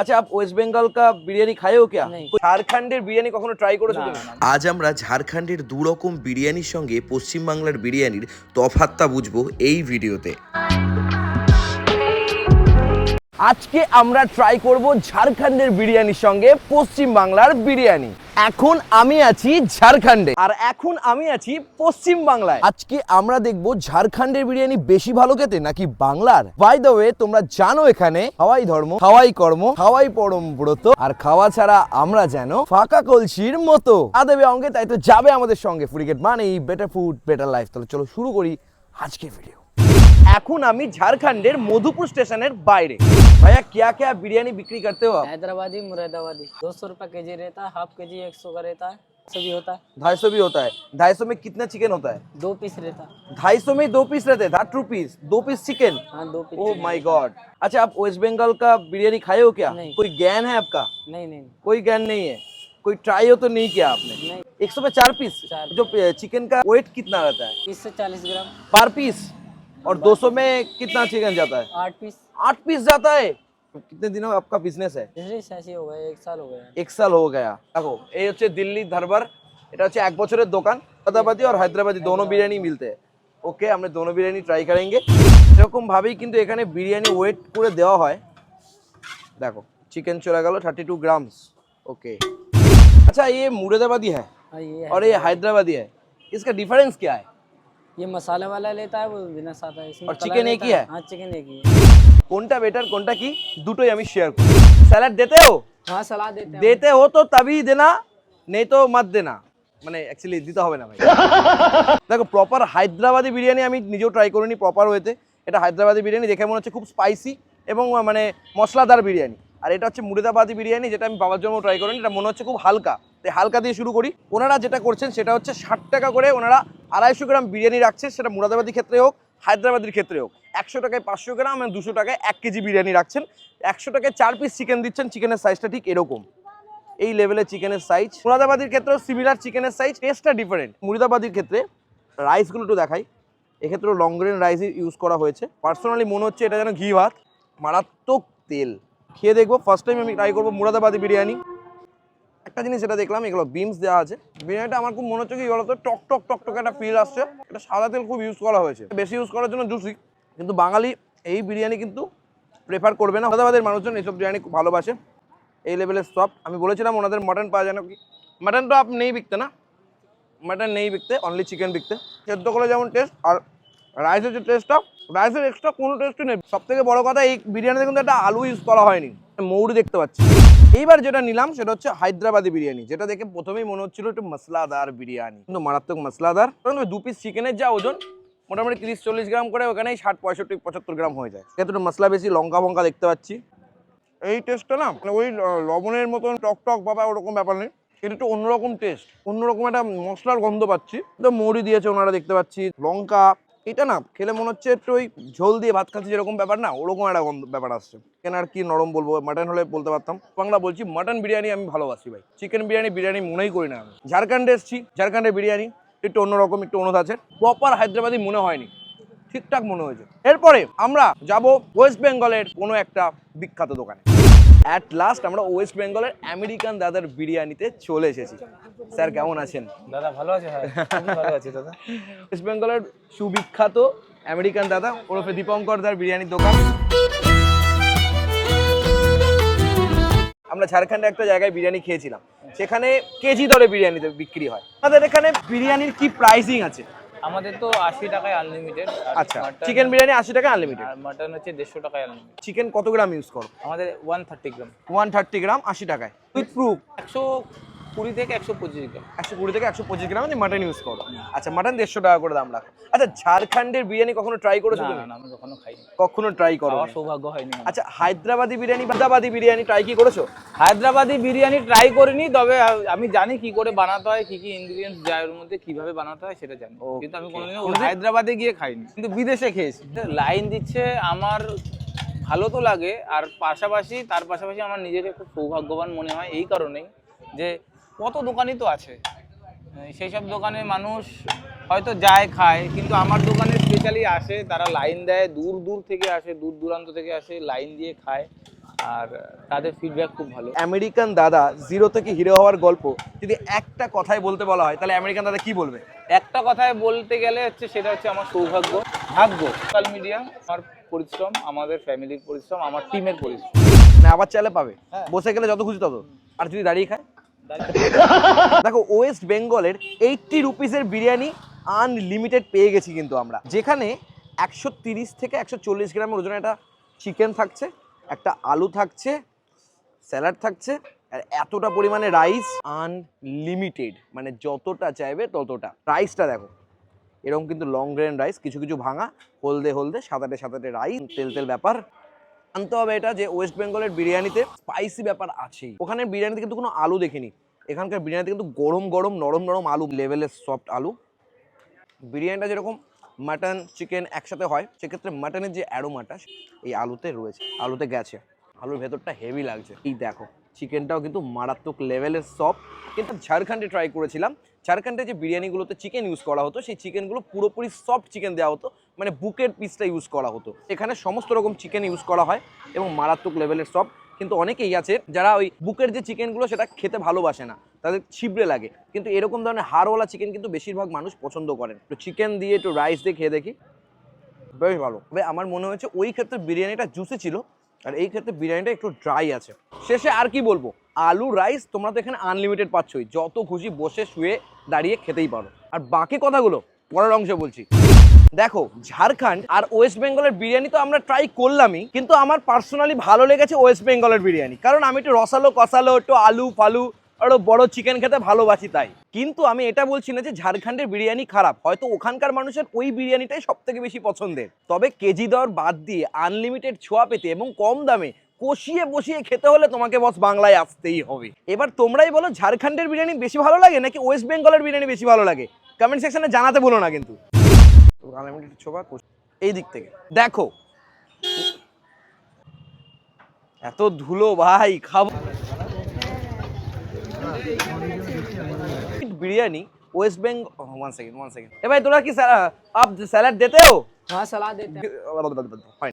আচ্ছা up West Bengal কা বিরিয়ানি খায়ও কে ঝাড়খণ্ডের বিরিয়ানি কখনো ট্রাই করেছ তুমি? আজ আমরা ঝাড়খণ্ডের দু রকম বিরিয়ানির সঙ্গে পশ্চিমবাংলার বিরিয়ানির তফাতটা বুঝব এই ভিডিওতে। আজকে আমরা ট্রাই করব ঝাড়খণ্ডের বিরিয়ানির সঙ্গে পশ্চিমবাংলার বিরিয়ানি এখন আমি আছি ঝাড়খণ্ডে। আর এখন আমি আছি পশ্চিম বাংলায়। আজকে আমরা দেখব ঝাড়খণ্ডের বিরিয়ানি বেশি ভালো খেতে নাকি বাংলার। বাই দ্য ওয়ে তোমরা জানো এখানে হাওয়াই ধর্ম হাওয়াই কর্ম হাওয়াই পরম ব্রত। আর খাওয়া ছাড়া আমরা যেন ফাঁকা কলসির মতো। আদেবে অঙ্গে তাই তো যাবে আমাদের সঙ্গে। ফুরিগেট মানে বেটার ফুড বেটার লাইফ তাহলে চলো শুরু করি আজকের ভিডিও এখন আমি ঝাড়খণ্ডের মধুপুর স্টেশনের বাইরে ভাইয়া क्या क्या बिरयानी बिक्री करते हो आप हैदराबादी मुरादाबादी दो सौ रुपये के जी रहता है हाफ के जी एक सौ का रहता है सभी होता है ढाई सौ भी होता है ढाई सौ में कितना चिकन होता है दो पीस रहता है ढाई सौ में दो पीस रहते हैं दैट रुपीस दो पीस चिकन हाँ दो पीस ओ माय गॉड अच्छा आप वेस्ट बंगाल का बिरयानी खाए हो क्या नहीं। कोई ज्ञान है आपका नहीं नहीं कोई ज्ञान नहीं है कोई ट्राई हो तो नहीं किया आपने नहीं एक सौ में चार पीस चार। जो चिकन का वेट कितना रहता है तीस से चालीस ग्राम पर पीस और 200 में कितना चिकन जाता है? आठ पीस। आठ पीस जाता है? तो कितने दिनों आपका बिज़नेस है? एक साल हो गया। देखो ये दिल्ली धरबर यहाँ एक बचर दोकान हदाबादी और हैदराबादी दोनों बिरयानी मिलते हैं। ओके हमने दोनों बिरयानी ट्राई करेंगे। सरकम भाव एखे बिरियानी वेट कर देवा देखो चिकेन चला गल थार्टी टू ग्राम्स ओके अच्छा ये मुरादाबादी है और ये हैदराबादी है इसका डिफारेंस क्या है? ये मसाला वाला लेता है वो बिना सादा है इसमें और कलर chicken एक रहता ही है? हाँ चिकन एक ही है কোনটা বেটার কোনটা কি দুটোই আমি শেয়ার করি স্যালাড देते हो हाँ सलाद देते हैं देते हो तो तभी देना नहीं तो मत देना মানে অ্যাকচুয়ালি দিতে হবে না ভাই দেখো প্রপার হায়দ্রাবাদি বিরিয়ানি আমি নিজেও ট্রাই করিনি প্রপার ওয়েতে এটা হায়দ্রাবাদি বিরিয়ানি দেখে মনে হচ্ছে খুব স্পাইসি এবং আহ, মানে মশলাদার বিরিয়ানি আর এটা হচ্ছে মুর্দাবাদি বিরিয়ানি যেটা আমি বাবার জন্য ট্রাই করিনি এটা মনে হচ্ছে খুব হালকা তাই হালকা দিয়ে শুরু করি ওনারা যেটা করছেন সেটা হচ্ছে ষাট টাকা করে ওনারা আড়াইশো গ্রাম বিরিয়ানি রাখছে, সেটা মুরাদাবাদি ক্ষেত্রে হোক, হায়দ্রাবাদের ক্ষেত্রে হোক। একশো টাকায় পাঁচশো গ্রাম এবং দুশো টাকায় এক কেজি বিরিয়ানি রাখছেন। একশো টাকায় চার পিস চিকেন দিচ্ছেন চিকেনের সাইজটা ঠিক এরকম। এই লেভেলের চিকেনের সাইজ মুরাদাবাদির ক্ষেত্রেও সিমিলার চিকেনের সাইজ টেস্টটা ডিফারেন্ট মুরাদাবাদির ক্ষেত্রে রাইসগুলো একটু দেখাই। এক্ষেত্রেও লং গ্রেন রাইস ইউজ করা হয়েছে। পার্সোনালি মনে হচ্ছে এটা যেন ঘি ভাত, মারাত্মক তেল। খেয়ে দেখব ফার্স্ট টাইম আমি ট্রাই করব মুরাদাবাদি বিরিয়ানি। একটা জিনিস এটা দেখলাম, এগুলো বিমস দেওয়া আছে। বিরিয়ানিটা আমার খুব মনে হচ্ছে কি বলতো, টক টক টক টক একটা ফিল আসছে। এটা সাদা তেল খুব ইউজ করা হয়েছে। বেশি ইউজ করার জন্য জুসি কিন্তু বাঙালি এই বিরিয়ানি কিন্তু প্রেফার করবে না। হায়দ্রাবাদের মানুষজন এইসব বিরিয়ানি খুব ভালোবাসে। এই লেভেলের সব আমি বলেছিলাম ওনাদের মটন পাওয়া যায় না কি? মটন তো আপনি নেই বিকতে না? মটন নেই বিকতে অনলি চিকেন বিকতে। সেদ্ধ করে যেমন টেস্ট আর রাইসের যে টেস্টটা রাইসের এক্সট্রা কোনো টেস্টই নেই। সব থেকে বড়ো কথা, এই বিরিয়ানিতে কিন্তু একটা আলু ইউজ করা হয়নি। মৌরি দেখতে পাচ্ছি। এইবার যেটা নিলাম সেটা হচ্ছে হায়দ্রাবাদি বিরিয়ানি। যেটা দেখে প্রথমেই মনে হচ্ছিল একটু মশলাদার বিরিয়ানি। কিন্তু মারাত্মক মশলাদার। দু পিস চিকেনের যা ওজন, মোটামুটি তিরিশ চল্লিশ গ্রাম করে ওখানেই ষাট, পঁয়ষট্টি, পঁচাত্তর গ্রাম হয়ে যায়। একটু মশলা বেশি, লঙ্কা ফঙ্কা দেখতে পাচ্ছি। এই টেস্টটা না মানে ওই লবণের মতন টক টক বাবা, ওরকম ব্যাপার নেই। এটা একটু অন্যরকম টেস্ট অন্যরকম একটা মশলার গন্ধ পাচ্ছি। তো মৌরি দিয়েছে ওনারা দেখতে পাচ্ছি। লঙ্কা এটা না, খেলে মনে হচ্ছে একটু ওই ঝোল দিয়ে ভাত খাচ্ছি যেরকম ব্যাপার না, ওরকম একটা ব্যাপার আসছে। চিকেন আর কি নরম বলব? মাটন হলে বলতে পারতাম। বাংলা বলছি মাটন বিরিয়ানি আমি ভালোবাসি ভাই। চিকেন বিরিয়ানি বিরিয়ানি মনেই করি না আমি। ঝাড়খণ্ডে এসেছি, ঝাড়খণ্ডের বিরিয়ানি, একটু অন্যরকম, একটু অনুদ আছে প্রপার হায়দ্রাবাদি মনে হয়নি। ঠিকঠাক মনে হয়েছে। এরপরে আমরা যাব ওয়েস্ট বেঙ্গলের কোনো একটা বিখ্যাত দোকানে। অ্যাট লাস্ট আমরা ওয়েস্ট বেঙ্গলের আমেরিকান দাদার বিরিয়ানিতে চলে এসেছি। স্যার কেমন আছেন? দাদা ভালো আছে হ্যাঁ। ভালো আছে দাদা? ওয়েস্ট বেঙ্গলের সুবিখ্যাত আমেরিকান দাদা ওরফে দীপঙ্কর দার বিরিয়ানির দোকান। আমরা ঝাড়খণ্ডে একটা জায়গায় বিরিয়ানি খেয়েছিলাম। সেখানে কেজি দরে বিরিয়ানিতে বিক্রি হয়। আমাদের এখানে বিরিয়ানির কি প্রাইসিং আছে? আমাদের তো আশি টাকায় আনলিমিটেড আচ্ছা চিকেন বিরিয়ানি আশি টাকা আনলিমিটেড আর মাটন হচ্ছে দেড়শো টাকায় আনলিমিটেড চিকেন কত গ্রাম ইউজ করো? আমাদের one thirty gram one thirty gram আশি টাকায়। উইথ প্রুফ একশো কুড়ি থেকে একশো পঁচিশ গ্রাম। একশো কুড়ি থেকে একশো পঁচিশ গ্রাম মাটন ইউজ করো আচ্ছা মাটন দেড়শো টাকা করে দাম রাখো। আচ্ছা ঝাড়খণ্ডের বিরিয়ানি কখনো ট্রাই করেছ না তুমি? না, আমি কখনো খাইনি। কখনো ট্রাই করো সৌভাগ্য হয়নি আচ্ছা হায়দ্রাবাদি বিরিয়ানি হায়দ্রাবাদি বিরিয়ানি ট্রাই কি করেছ? হায়দ্রাবাদি বিরিয়ানি ট্রাই করিনি তবে আমি জানি কি করে বানাতে হয় কি কি ইনগ্রিডিয়েন্টস যায় ওর মধ্যে কীভাবে বানাতে হয় সেটা জানি। কিন্তু আমি কোনোদিনও কোনোদিন- হায়দ্রাবাদে গিয়ে খাইনি। কিন্তু বিদেশে খেয়েছি? লাইন দিচ্ছে আমার ভালো তো লাগে আর পাশাপাশি তার পাশাপাশি আমার নিজেকে খুব সৌভাগ্যবান মনে হয় এই কারণেই যে কত দোকানই তো আছে। সেই সব দোকানে মানুষ হয়তো যায় খায় কিন্তু আমার দোকানে স্পেশালি আসে তারা লাইন দেয় দূর দূর থেকে আসে দূর দূরান্ত থেকে আসে লাইন দিয়ে খায় আর তাদের ফিডব্যাক খুব ভালো। আমেরিকান দাদা জিরো থেকে হিরো হওয়ার গল্প যদি একটা কথায় বলতে বলা হয় তাহলে আমেরিকান দাদা কি বলবে? একটা কথায় বলতে গেলে হচ্ছে সেটা হচ্ছে আমার সৌভাগ্য। ভাগ্য সোশ্যাল মিডিয়া আমার পরিশ্রম আমাদের ফ্যামিলির পরিশ্রম আমার টিমের পরিশ্রম। না আবার চালে পাবে। বসে গেলে যত খুশি তত। আর যদি দাঁড়িয়ে খায়? দেখো ওয়েস্ট বেঙ্গলের এইটটি রুপিসের বিরিয়ানি আনলিমিটেড পেয়ে গেছি কিন্তু আমরা। যেখানে একশো তিরিশ থেকে একশো চল্লিশ গ্রামের ওজনে একটা চিকেন থাকছে, একটা আলু থাকছে স্যালাড থাকছে, আর এতটা পরিমাণে রাইস আনলিমিটেড মানে যতটা চাইবে ততটা। রাইসটা দেখো, এরকম কিন্তু লং গ্রেন রাইস কিছু কিছু ভাঙা, হলদে হলদে সাতাটে সাতাটে রাইস তেল তেল ব্যাপার। জানতে হবে এটা যে ওয়েস্ট বেঙ্গলের বিরিয়ানিতে স্পাইসি ব্যাপার আছেই। ওখানে বিরিয়ানিতে কিন্তু কোনো আলু দেখিনি। এখানকার বিরিয়ানিতে কিন্তু গরম গরম নরম নরম আলু লেভেলের সফট আলু। বিরিয়ানিটা যেরকম মাটন চিকেন একসাথে হয়, সেক্ষেত্রে মাটনের যে অ্যারোমাটা এই আলুতে রয়েছে, আলুতে গেছে। আলুর ভেতরটা হেভি লাগছে। এই দেখো চিকেনটাও কিন্তু মারাত্মক লেভেলের সফট কিন্তু ঝাড়খণ্ডে ট্রাই করেছিলাম। ঝাড়খণ্ডে যে বিরিয়ানিগুলোতে চিকেন ইউজ করা হতো, সেই চিকেনগুলো পুরোপুরি সফট চিকেন দেওয়া হতো। মানে বুকের পিসটা ইউজ করা হতো। এখানে সমস্ত রকম চিকেন ইউজ করা হয় এবং মারাত্মক লেভেলের সব। কিন্তু অনেকেই আছে যারা ওই বুকের যে চিকেনগুলো সেটা খেতে ভালোবাসে না। তাদের ছিবড়ে লাগে। কিন্তু এরকম ধরনের হাড়ওয়ালা চিকেন কিন্তু বেশিরভাগ মানুষ পছন্দ করেন তো চিকেন দিয়ে, একটু রাইস দিয়ে খেয়ে দেখি। বেশ ভালো। তবে আমার মনে হয়েছে ওই ক্ষেত্রে বিরিয়ানিটা জুসি ছিল। আর এই ক্ষেত্রে বিরিয়ানিটা একটু ড্রাই আছে। শেষে আর কি বলব? আলু রাইস তোমরা তো এখানে আনলিমিটেড পাচ্ছই। যত খুশি বসে, শুয়ে দাঁড়িয়ে খেতেই পারো। আর বাকি কথাগুলো পরের অংশে বলছি। দেখো, ঝাড়খণ্ড আর ওয়েস্ট বেঙ্গলের বিরিয়ানি তো আমরা ট্রাই করলামই, কিন্তু আমার পার্সোনালি ভালো লেগেছে ওয়েস্ট বেঙ্গলের বিরিয়ানি। কারণ আমি একটু রসালো, কষালো, একটু আলু ফালু, আরও বড় চিকেন খেতে ভালোবাসি তাই। কিন্তু আমি এটা বলছি না যে ঝাড়খণ্ডের বিরিয়ানি খারাপ, হয়তো ওখানকার মানুষের ওই বিরিয়ানিটাই সব থেকে বেশি পছন্দের। তবে কেজি দর বাদ দিয়ে আনলিমিটেড ছোঁয়া পেতে এবং কম দামে কষিয়ে বসিয়ে খেতে হলে তোমাকে বস বাংলায় আসতেই হবে। এবার তোমরাই বলো, ঝাড়খণ্ডের বিরিয়ানি বেশি ভালো লাগে নাকি ওয়েস্ট বেঙ্গলের বিরিয়ানি বেশি ভালো লাগে? কমেন্ট সেকশনে জানাতে বলো না কিন্তু। আনলিমিটেড ছোবা এই দিক থেকে দেখো এত ধুলো ভাই খাব biryani West Bengal one second one second এ ভাই তোরা কি আপ স্যালাড দেতে হো হ্যাঁ স্যালাড দেতে